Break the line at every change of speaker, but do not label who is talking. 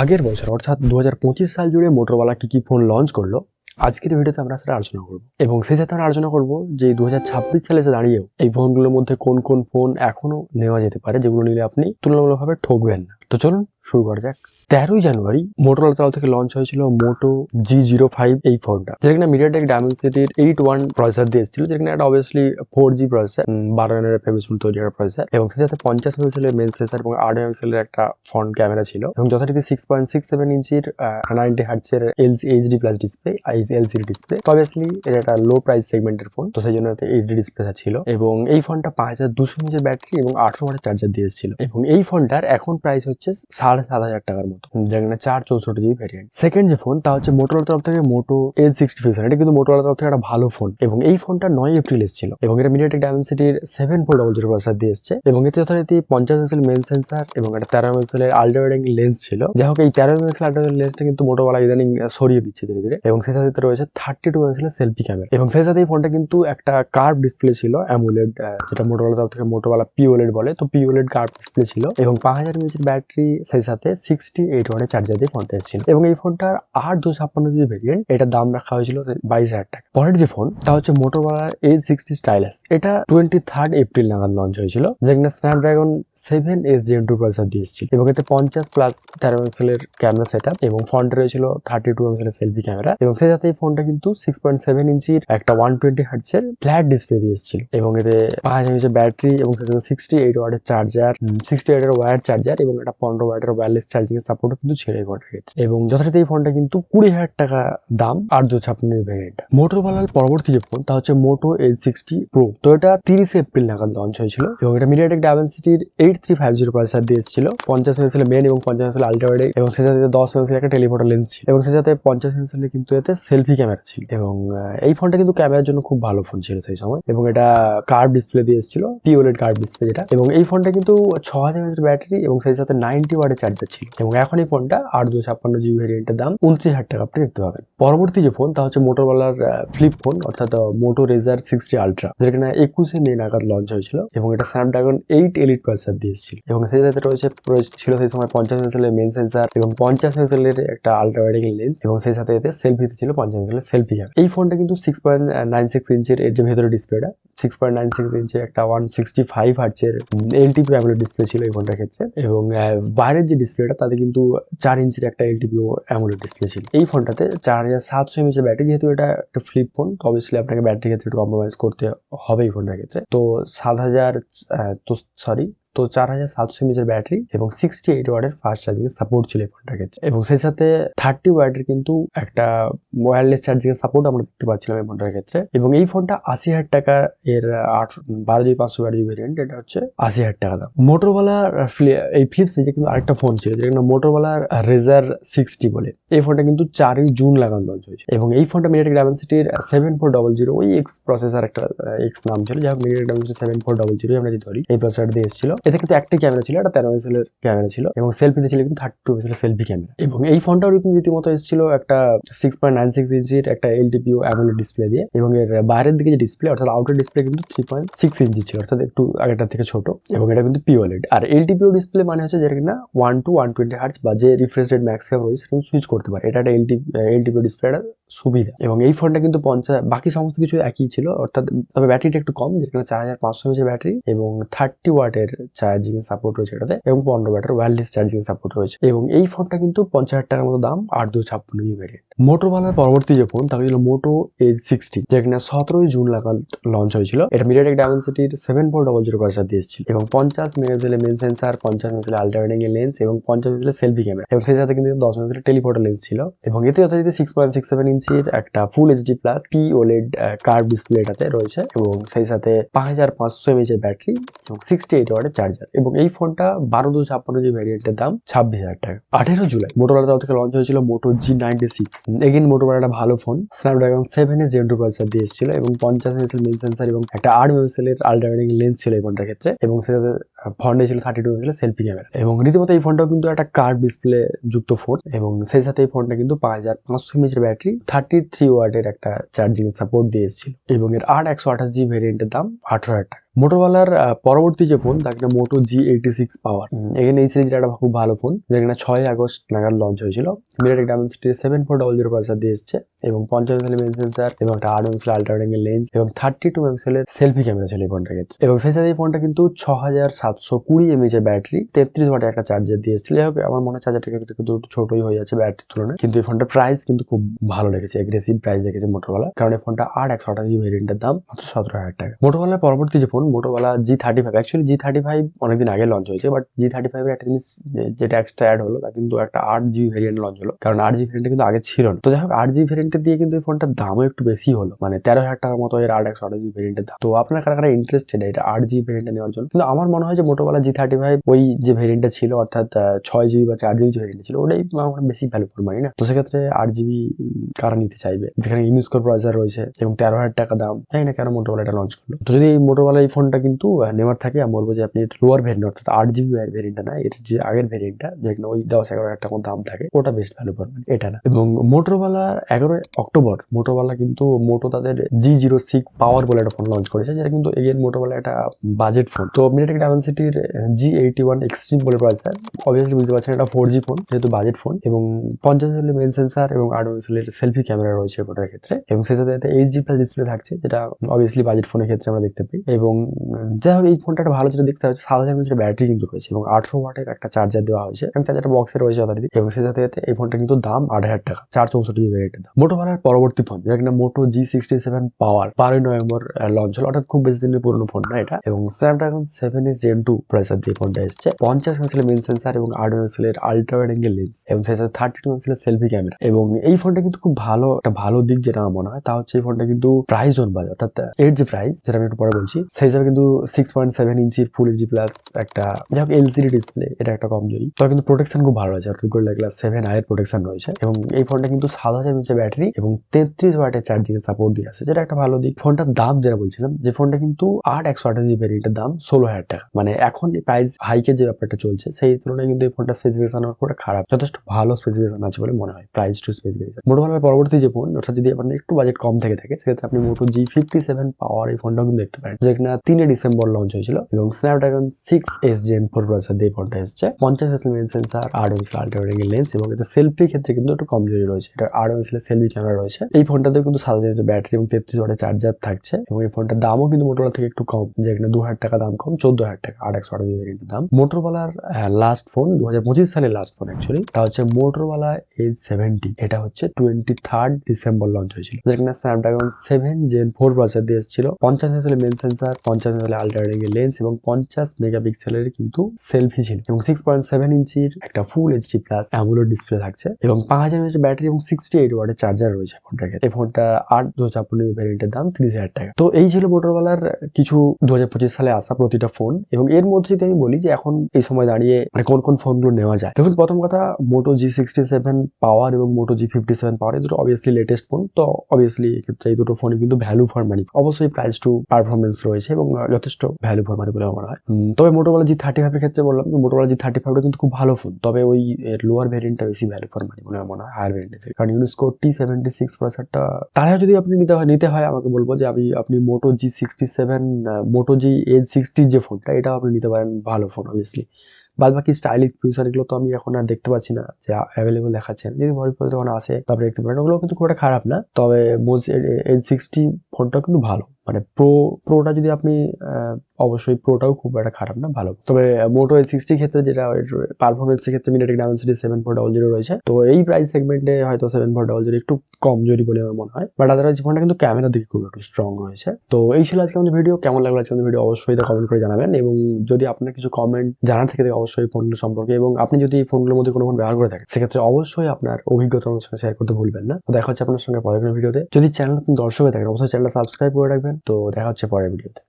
আগের বছর, অর্থাৎ দু হাজার পঁচিশ সাল জুড়ে মোটরওয়ালা কি কি ফোন লঞ্চ করল, আজকের ভিডিওতে আমরা সেটা আলোচনা করব। এবং সেই সাথে আমরা আলোচনা করব যে দু হাজার ছাব্বিশ সালে এসে দাঁড়িয়েও এই ফোনগুলোর মধ্যে কোন কোন ফোন এখনও নেওয়া যেতে পারে, যেগুলো নিলে আপনি তুলনামূলকভাবে ঠকবেন না। তো চলুন শুরু করা যাক। তেরোই জানুয়ারি মোটোরোলা তরফ থেকে লঞ্চ হয়েছিল মোটো জি জিরো ফাইভ এই ফোনটা যেটা কিনা মিডিয়াটেক ডায়মেন্সিটির এইট ওয়ান প্রসেসর দিয়ে এসেছিল, যেটা কিনা একটা অবভিয়াসলি ফোর জি প্রসেসর বারো এর ফেমিসুল তৈরি একটা প্রসেসর এবং সেই সাথে পঞ্চাশ মেগাপিক্সেলের মেন সেন্সার এবং আট মেগাপিক্সেলের একটা ফ্রন্ট ক্যামেরা ছিল, এবং যথারীতি সিক্স পয়েন্ট সিক্স সেভেন ইঞ্চির ninety হার্টসের LC HD plus display LCD display তো অবভিয়াসলি এটা একটা লো প্রাইস সেগমেন্টের ফোন তো সেই জন্য এইচডি ডিসপ্লে ছিল, এবং এই ফোনটা পাঁচ হাজার দুশো ইঞ্চের ব্যাটারি এবং আঠারো ওয়াটের চার্জার দিয়ে এসেছিল, এবং এই ফোনটার এখন প্রাইস হচ্ছে সাড়ে সাত হাজার টাকার মতো। যেখানে চার চৌষট্টি জিবি ভ্যারিয়েন্ট সেকেন্ড যে ফোন তা হচ্ছে মোটোর তরফ থেকে মোটো এজ সিক্সটি ফিউশন এটা কিন্তু মোটোর তরফ থেকে একটা ভালো ফোন এবং এই ফোনটা নয় এপ্রিল এসেছিল এবং এটা MediaTek ডায়মেন্সিটির seven four double zero processor দিয়ে এসছে এবং এতে যথারীতি পঞ্চাশ মেসেল মেন সেন্সার এবং একটা তেরো মেসেলের আল্ট্রাওয়াইডিং লেন্স ছিল। যাই হোক, এই তেরো মেসেল আল্ট্রাওয়াইডিং লেন্সটা কিন্তু মোটোওয়ালা ইদানিং সরিয়ে দিচ্ছে ধীরে ধীরে এবং সেই সাথে রয়েছে থার্টি টু মেসেলের সেলফি ক্যামেরা এবং সেই সাথে এই ফোনটা কিন্তু একটা কার্ভ ডিসপ্লে ছিল অ্যামুলেড যেটা মোটোওয়ালা তরফ থেকে মোটোওয়ালা পিওলেড বলে। তো পিওলেড কার্ভ ডিসপ্লে ছিল এবং পাঁচ হাজার এমএচের ব্যাটারি সেই সাথে সিক্সটি এইট ওয়াটের চার্জার দিয়ে ফোনটা এসেছিল এবং এই ফোনটার আট দুশো ছাপ্পান্ন জিবি ভেরিয়েন্ট এটার দাম রাখা হয়েছিল বাইশ হাজার টাকা। পরের যে ফোন তা হচ্ছে মোটোওয়ালার এইচ সিক্সটি স্টাইলাস এটা টোয়েন্টি থার্ড এপ্রিল নাগাদ লঞ্চ হয়েছিল, যেখানে Snapdragon seven S G two processor দিয়ে এসেছিল। এবং এতে পঞ্চাশ প্লাস তেরো এর ক্যামেরা সেট আপ এবং ফ্রন্টে রয়েছিল থার্টি টু এর সেলফি ক্যামেরা এবং সেই সাথে এই ফোনটা কিন্তু সিক্স পয়েন্ট সেভেন ইঞ্চির একটা ওয়ান টোয়েন্টি হার্টসের ফ্ল্যাট ডিসপ্লে দিয়ে এসেছিল। এবং এতে পাঁচ হাজার ব্যাটারি এবং সাথে সিক্সটি এইট ওয়ার্ডের চার্জার সিক্সটি এইটের ওয়ার চার্জার এবং একটা পনেরো ওয়ার্ডের ওয়্যারলেস চার্জিং এর সাপোর্টও কিন্তু ছেড়ে ফোনটার ক্ষেত্রে। এবং যথারীতি এই ফোনটা কিন্তু কুড়ি হাজার টাকা দাম আট দুশো ছাপ্পান্ন ভ্যারিয়েন্ট মোটোরওয়ালার পরবর্তী যে ফোন তা হচ্ছে মোটো এইচ সিক্সটি প্রো তো এটা তিরিশে এপ্রিল নাগাদ লঞ্চ হয়েছিল এবং এটা MediaTek ডায়মেন্সিটির eight three five zero processor দিয়ে এসেছিল। পঞ্চাশ মেগাপিক্সেলের মেন এবং পঞ্চাশ মেগাপিক্সেল আল্ট্রাওয়াইড এবং সে সাথে দশ মেগাপিক্সেলের একটা টেলিফোটো লেন্স ছিল এবং সে সাথে পঞ্চাশ মেগাপিক্সেলের কিন্তু এতে সেলফি ক্যামেরা ছিল। এবং এই ফোনটা কিন্তু ক্যামেরার জন্য খুব ভালো ফোন ছিল সেই সময়। এবং এটা কার্ভ ডিসপ্লে দিয়ে এসেছিল টিওলেড কার্ভ ডিসপ্লে যেটা। এবং এই ফোনটা কিন্তু ছ হাজার ব্যাটারি এবং সেই সাথে নাইনটি ওয়ার্ডের চার্জার ছিল। এবং এখন এই ফোনটা আট দুশো ছাপ্পান্ন জিবি ভেরিয়েন্টের দাম উনত্রিশ হাজার টাকা আপনি দেখতে পাবেন পরবর্তী যে ফোন তা হচ্ছে মোটোরওয়ালার ফ্লিপ ফোন অর্থাৎ মোটো রেজার সিক্সটি আলট্রা যেটা একুশে মে নাগাদ লঞ্চ হয়েছিল এবং এটা স্ন্যাপড্রাগন এইট এলিট প্রসেসর দিয়ে এসেছিল। এবং সেই সাথে রয়েছে ছিল সেই সময় পঞ্চাশ মেগাপিক্সেলের মেন সেন্সার এবং পঞ্চাশ মেগাপিক্সেলের একটা আলট্রা ওয়াইডিং লেন্স এবং সেই সাথে এতে সেলফিতে ছিল পঞ্চাশ মেগাপিক্সেলের সেলফি ক্যামেরা এই ফোনটা কিন্তু সিক্স পয়েন্ট নাইন সিক্স ইঞ্চের, এর যে ভেতরে ডিসপ্লেটা সিক্স পয়েন্ট নাইন সিক্স ইঞ্চের একটা ওয়ান সিক্সটি ফাইভ হার্চের এলটিপি অ্যামোলেড ডিসপ্লে ছিল এই ফোনটার ক্ষেত্রে। এবং বাইরের যে ডিসপ্লেটা তাতে কিন্তু চার ইঞ্চির একটা এলটিপি অ্যামোলেড ডিসপ্লে ছিল। এই ফোনটাতে চার হাজার সাতশো এমএচের ব্যাটারি, যেহেতু এটা একটা ফ্লিপ ফোন তো অবভিয়াসলি আপনাকে ব্যাটারি ক্ষেত্রে একটু কম্প্রোমাইজ করতে হবে এই ফোনটার ক্ষেত্রে। তো সাত হাজার তো সরি তো চার হাজার সাতশো এমএচের ব্যাটারি এবং সিক্সটি এইট ওয়ার্ডের ফাস্ট চার্জিং সাপোর্ট ছিল এই ফোনটার ক্ষেত্রে। এবং সেই সাথে থার্টি ওয়ার্ডের কিন্তু একটা ওয়্যারলেস চার্জিং সাপোর্ট আমরা দেখতে পাচ্ছিলাম এই ফোনটার ক্ষেত্রে। এবং এই ফোনটা আশি হাজার টাকা এর আট বারো জিবি পাঁচশো বারো জিবি ভেরিয়েন্ট এটা হচ্ছে আশি হাজার টাকা দাম। মোটোরওয়ালার এই ফ্লিপস নিজে কিন্তু আরেকটা ফোন ছিল, যেটা মোটোরওয়ালার রেজার সিক্সটি বলে। এই ফোনটা কিন্তু চারই জুন লাগানো লঞ্চ হয়েছে। এবং এই ফোনটা মিডিয়াটেক ডায়মেন্সিটির সেভেন ফোর ডবল জিরো ওই এক্স প্রসেসর একটা এক্স নাম ছিল, যাই হোক MediaTek seven four double zero আমরা যদি ধরি, এই প্রসেসর দিয়ে এসেছিল। এতে কিন্তু একটি ক্যামেরা ছিল, একটা তেরো মেসেলের ক্যামেরা ছিল এবং সেলফিতে ছিল কিন্তু থার্টি টু মেসেলের সেলফি ক্যামেরা এবং এই ফোনটাও কিন্তু রীতিমতো এসেছিল একটা সিক্স পয়েন্ট নাইন সিক্স ইঞ্চির একটা এলটিপিও অ্যামোলেড ডিসপ্লে দিয়ে এবং এর বাইরের দিকে যে ডিসপ্লে অর্থাৎ আউটার ডিসপ্লে কিন্তু থ্রি পয়েন্ট সিক্স ইঞ্চি ছিল, অর্থাৎ একটু আগেটার থেকে ছোট এবং এটা কিন্তু পিওলেড আর এলটিপিও ডিসপ্লে মানে হচ্ছে যেটা কিনা one two one twenty hertz বা যে রিফ্রেশ রেট ম্যাক্সিমাম রয়েছে, সেটা সুইচ করতে পারে। এটা একটা এলটি এলটিপিও ডিসপ্লেটা সুবিধা। এবং এই ফোনটা কিন্তু পঞ্চাশ, বাকি সমস্ত কিছু একই ছিল, অর্থাৎ, তবে ব্যাটারিটা একটু কম যেখানে চার হাজার পাঁচশো এমএচের ব্যাটারি এবং থার্টি ওয়াটের চার্জিং সাপোর্ট রয়েছে এটাতে এবং পনেরো ব্যাটার ওয়্যারলেস চার্জিং সাপোর্ট রয়েছে। এবং এই ফোনটা কিন্তু পঞ্চাশ হাজার টাকার মতো দাম, আট দু ছাপ্পান্ন জিবি ভ্যারিয়েন্ট মোটোরওয়ালার পরবর্তী যে ফোন তাকে ছিল মোটো এজ সিক্সটি যেখানে সতেরোই জুন লাগাল লঞ্চ হয়েছিল। এটা MediaTek ডায়মেন্সিটির seven four double zero processor দিয়ে এসেছিল এবং পঞ্চাশ মেগাপিক্সেলের মেন সেন্সার পঞ্চাশ মেগাপিক্সেলের এর লেন্স এবং পঞ্চাশ মেগাপিক্সেলের সেলফি ক্যামেরা এবং সেই সাথে কিন্তু দশ মেগাপিক্সেলের টেলিফোটো লেন্স ছিল। এবং এতে যথারীতি সিক্স পয়েন্ট সিক্স সেভেন ইঞ্চির একটা full HD plus P OLED curve display এটাতে রয়েছে এবং সেই সাথে পাঁচ হাজার পাঁচশো এমএচ এর ব্যাটারি এবং সিক্সটি এইট ওয়াটের চার্জার এবং এই ফোনটা বারো দুশো ছাপ্পান্ন জি ভ্যারিয়েন্টের দাম ছাব্বিশ হাজার টাকা। আঠেরো জুলাই মোটোরোলা তরফ থেকে লঞ্চ হয়েছিল Moto G ninety six again Motorola একটা ভালো phone Snapdragon seven A gen two processor দিয়ে এসেছিল এবং পঞ্চাশ এমএসএল মেন সেন্সার এবং একটা আট এমএসএল এর আল্ট্রাওয়াইডিং লেন্স ছিল এই ফোনটার ক্ষেত্রে এবং সেটাতে ফ্রন্টে ছিল thirty two MSL selfie camera এবং রীতিমতো এই ফোনটাও কিন্তু একটা কার্ড ডিসপ্লে যুক্ত ফোন এবং সেই সাথে এই ফোনটা কিন্তু পাঁচ হাজার পাঁচশো এমএচের ব্যাটারি থার্টি থ্রি ওয়াটের একটা চার্জিং সাপোর্ট দিয়ে এসেছিল এবং এর আট একশো আঠাশ জি ভেরিয়েন্টের দাম আঠারো হাজার টাকা। মোটোরওয়ালার পরবর্তী যে ফোন তাকে মোটো জি এইটি সিক্স পাওয়ার এখানে এই সিরিজের একটা খুব ভালো ফোন যেখানে ছয় আগস্ট নাগাদ লঞ্চ হয়েছিল। MediaTek Dimensity seven four double zero processor দিয়ে এসছে এবং পঞ্চাশ মেগাপিক্সেল মেন সেন্সার এবং একটা আট মেগাপিক্সেল আল্ট্রা ওয়াইড লেন্স এবং থার্টি টু মেগাপিক্সেলের সেলফি ক্যামেরা ছিল এই ফোনটার ক্ষেত্রে। এবং সেই সাথে এই ফোনটা কিন্তু ছ হাজার সাতশো কুড়ি এমএইচ এর ব্যাটারি তেত্রিশ ওয়াটের একটা চার্জার দিয়ে এসেছিল। হোক আমার মনে হয় চার্জারটা ক্ষেত্রে কিন্তু একটু ছোটই হয়ে যাচ্ছে ব্যাটারির তুলনায়। কিন্তু এই ফোনটার প্রাইস কিন্তু খুব ভালো লেগেছে এগ্রেসিভ প্রাইস রেখেছে মোটোওয়ালা কারণ এই ফোনটা আট একশো আঠাশি ভেরিয়েন্টের দাম মাত্র সতেরো হাজার টাকা। মোটোওয়ালার পরবর্তী যে phone Motorola G thirty five actually G thirty five অনেকদিন আগে লঞ্চ হয়েছে বাট জি থার্টি ফাইভের একটা জিনিস যেটা এক্সট্রা অ্যাড হলো, তা কিন্তু একটা আট জিবি ভেরিয়েন্ট লঞ্চ হলো, কারণ আট জিবি ভেরিয়েন্ট কিন্তু আগে ছিল না। তো যাই হোক আট জিবি ভেরিয়েন্টের দিয়ে কিন্তু এই ফোনটার দামও একটু বেশি হলো মানে তেরো হাজার টাকার মতো এর আট একশো আট জিবি ভেরিয়েন্টের দাম। তো আপনার কারা কারা ইন্টারেস্টেড এটা আট জিবি ভেরিয়েন্টটা নেওয়ার জন্য? কিন্তু আমার মনে হয় যে মোটোওয়ালা জি থার্টি ফাইভ ওই যে ভেরিয়েন্টটা ছিল, অর্থাৎ ছয় জিবি বা চার জিবি যে ভেরিয়েন্ট ছিল, ওটাই আমার বেশি ভ্যালু ফর মানি না। তো সেক্ষেত্রে আট জিবি কারা নিতে চাইবে? যেখানে ইউনিস্কোর প্রসেসর রয়েছে এবং তেরো হাজার টাকা দাম, জানি না কেন মোটোওয়ালা এটা লঞ্চ করল। তো যদি মোটোওয়ালা এই ফোনটা কিন্তু নেওয়ার থাকে। আমি বলব যে আপনি লোয়ার ভেরিয়েন্ট অর্থাৎ আট জিবি ভেরিয়েন্টটা না, এর যে আগের ভেরিয়েন্টটা যেখানে ওই দশ এগারো হাজার টাকার দাম থাকে, ওটা বেস্ট ভ্যালু মানি এটা না। এবং মোটোওয়ালা এগারোই অক্টোবর মোটোওয়ালা কিন্তু মোটো তাদের জি জিরো সিক্স পাওয়ার বলে একটা ফোন লঞ্চ করেছে, যেটা কিন্তু এগেন মোটোওয়ালা একটা বাজেট ফোন তো মিনিটেক ডায়মেন্সিটির জি এইটি ওয়ান এক্সট্রিম বলে প্রসেসর অবভিয়াসলি বুঝতে পারছেন, এটা ফোর জি ফোন যেহেতু বাজেট ফোন এবং পঞ্চাশ এর মেন সেন্সার এবং আট মেগাপিক্সেলের সেলফি ক্যামেরা রয়েছে ফোনের ক্ষেত্রে। এবং সেই সাথে সাথে এইচডি প্লাস ডিসপ্লে থাকছে, যেটা অবভিয়াসলি বাজেট ফোনের ক্ষেত্রে আমরা দেখতে পাই। এবং যাই হোক, এই ফোনটা ভালো যেটা দেখতে হচ্ছে সাত হাজার এমএচের ব্যাটারি কিন্তু রয়েছে এবং আঠারো ওয়াটের একটা চার্জার দেওয়া হয়েছে। এবং চার্জারটা বক্সে রয়েছে যথারীতি এবং সেই সাথে সাথে এই ফোনটা কিন্তু দাম আট হাজার টাকা, চার চৌষট্টি জিবি ভ্যারিয়েন্টের দাম। মোটোওয়ালার পরবর্তী ফোন যেটা কিনা মোটো জি সিক্সটি সেভেন পাওয়ার বারোই নভেম্বর লঞ্চ হলো। অর্থাৎ খুব বেশি দিনের পুরনো ফোন না এটা। এবং Snapdragon seven S gen two processor দিয়ে ফোনটা এসছে। পঞ্চাশ মেগাপিক্সেলের মেন সেন্সার এবং আট মেগাপিক্সেলের আল্ট্রা ওয়াইড অ্যাঙ্গেল লেন্স এবং সেই সাথে থার্টি টু মেগাপিক্সেলের সেলফি ক্যামেরা এবং এই ফোনটা কিন্তু খুব ভালো, একটা ভালো দিক যেটা আমার মনে হয়, তা হচ্ছে এই ফোনটা কিন্তু প্রাইস জোন বাজে অর্থাৎ, এর যে প্রাইস যেটা আমি একটু পরে বলছি, সেই হিসাবে কিন্তু সিক্স পয়েন্ট সেভেন ইঞ্চির ফুল এইচডি প্লাস একটা, যাই হোক এলসিডি ডিসপ্লে এটা একটা কমজোরি তবে কিন্তু প্রোটেকশন খুব ভালো রয়েছে অর্থাৎ গোল্ড গ্লাস সেভেন আয়ের প্রোটেকশন রয়েছে। এবং এই ফোনটা কিন্তু সাত হাজার ইঞ্চের ব্যাটারি এবং তেত্রিশ ওয়াটের চার্জিং সাপোর্ট দিয়ে আছে, যেটা একটা ভালো দিক। ফোনটার দাম যেটা বলছিলাম, যে ফোনটা কিন্তু আট একশো আঠাশ জিবি ভ্যারিয়েন্টের দাম ষোলো হাজার টাকা। মানে এখন প্রাইস হাইকের যে ব্যাপারটা চলছে, সেই তুলনায় কিন্তু এই ফোনটা স্পেসিফিকেশন আমার খুব খারাপ। যথেষ্ট ভালো স্পেসিফিকেশন আছে বলে মনে হয় প্রাইস টু স্পেসিফিকেশন মোটোওয়ালার পরবর্তী যে ফোন অর্থাৎ যদি আপনার একটু বাজেট কম থেকে থাকে, সেক্ষেত্রে আপনি মোটো জি ফিফটি সেভেন পাওয়ার এই ফোনটাও কিন্তু দেখতে পারেন। যেখানে তিনে ডিসেম্বর লঞ্চ হয়েছিল এবং Snapdragon six S Gen four processor দিয়ে ফোনটা এসেছে। পঞ্চাশ এস মেন সেন্সার আট এমএসএল আল্ট্রা ওয়াইড লেন্স এবং এতে সেলফির ক্ষেত্রে কিন্তু একটু কমজোরি রয়েছে। এটা আট এমএসএল সেলফি ক্যামেরা রয়েছে। এই ফোনটাতে কিন্তু হাজার ব্যাটারি এবং তেত্রিশ ওয়াটের চার্জার থাকছে এবং এই ফোনটার দামও কিন্তু মোটোওয়ালা থেকে একটু কম। যেখানে দু হাজার টাকা দাম কম, চোদ্দ হাজার টাকা, আট একশো আঠাশ ভেরিয়েন্টের দাম। মোটরওয়ালার লাস্ট ফোন দু হাজার পঁচিশ সালের লাস্ট ফোন অ্যাকচুয়ালি তা হচ্ছে মোটরওয়ালা এজ সেভেন্টি এটা হচ্ছে টোয়েন্টি থার্ড ডিসেম্বর লঞ্চ হয়েছিল যেখানে Snapdragon seven gen four processor দিয়ে এসেছিল। পঞ্চাশ মেগাপিক্সেলের মেন সেন্সার পঞ্চাশ মেগাপিক্সেলের আল্ট্রা ওয়াইড লেন্স এবং পঞ্চাশ মেগাপিক্সেলের কিন্তু সেলফি ছিল। এবং সিক্স পয়েন্ট সেভেন ইঞ্চির একটা full HD plus AMOLED display থাকছে এবং পাঁচ হাজার এমএচ ব্যাটারি এবং সিক্সটি এইট ওয়াটের চার্জার রয়েছে ফোনটাকে এই ফোনটা আট দু ছাপ্পান্ন ভ্যারিয়েন্টের দাম তিরিশ হাজার টাকা। তো এই ছিল মোটরওয়ালার কিছু দু হাজার পঁচিশ সালে আসা প্রতিটা ফোন এবং এর মধ্যে যদি আমি বলি যে এখন এই সময় দাঁড়িয়ে মানে কোন কোন ফোনগুলো নেওয়া যায়, দেখুন প্রথম কথা মোটো জি সিক্সটি সেভেন পাওয়ার এবং মোটো জি ফিফটি সেভেন পাওয়ার এই দুটো অবভিয়াসলি লেটেস্ট ফোন তো অবভিয়াসলি এক্ষেত্রে এই দুটো ফোনে কিন্তু ভ্যালু ফর মানি অবশ্যই প্রাইস টু পারফরমেন্স রয়েছে। এবং যথেষ্ট ভ্যালু ফর মানি বলে আমার হয়। তবে মোটোবালা জি থার্টি ফাইভের ক্ষেত্রে বললাম যে মোটোবালা জি থার্টি ফাইভটা কিন্তু খুব ভালো ফোন তবে ওই লোয়ার ভেরিয়েন্টটা বেশি ভ্যালু ফর মানি বলে আমার মনে হয় হায়ার থেকে। কারণ ইউনিসকো টি সেভেন্টি সিক্স প্রসেসরটা তাহলে যদি আপনি নিতে হয় নিতে হয়, আমাকে বলব যে আমি, আপনি Moto G sixty seven Moto G edge সিক্সটির যে ফোনটা এটাও আপনি নিতে পারেন ভালো ফোন অবভিয়াসলি বাদ বাকি স্টাইলিশ ফিউচার এগুলো তো আমি এখন আর দেখতে পাচ্ছি না, যে অ্যাভেলেবল দেখাচ্ছেন। যদি ভবিষ্যতে তখন আসে তারপরে দেখতে পারেন। ওগুলো কিন্তু খুব একটা খারাপ না। তবে মোজ এজ সিক্সটি ফোনটাও কিন্তু ভালো। মানে প্রো প্রোটা যদি আপনি অবশ্যই প্রোটাও খুব একটা খারাপ না, ভালো। তবে মোটো এ সিক্সটি ক্ষেত্রে যেটা পারফরমেন্সের ক্ষেত্রে MediaTek Dimensity seven four double zero রয়েছে। তো এই প্রাইস সেগমেন্টে হয়তো সেভেন ফোর ডবল জিরো একটু কম জরি বলে আমার মনে হয়। বাট আদারওয়াইজ ফোনটা কিন্তু ক্যামেরার দিকে খুব একটু স্ট্রং রয়েছে। তো এই ছিল আজকে আমাদের ভিডিও কেমন লাগল আজকে আমাদের ভিডিও অবশ্যই কমেন্ট করে জানাবেন। এবং যদি আপনার কিছু কমেন্ট জানার থেকে অবশ্যই ফোনগুলো সম্পর্কে। এবং আপনি যদি ফোনগুলোর মধ্যে কোনো ফোন ব্যবহার করে থাকেন, সেক্ষেত্রে অবশ্যই আপনার অভিজ্ঞতা আমার সঙ্গে শেয়ার করতে ভুলবেন না। দেখা হচ্ছে আপনার সঙ্গে পরের ভিডিওতে যদি চ্যানেল দর্শক হয়ে থাকেন, অবশ্যই চ্যানেলটা সাবস্ক্রাইব করে রাখবেন। তো দেখা হচ্ছে পরের ভিডিওতে।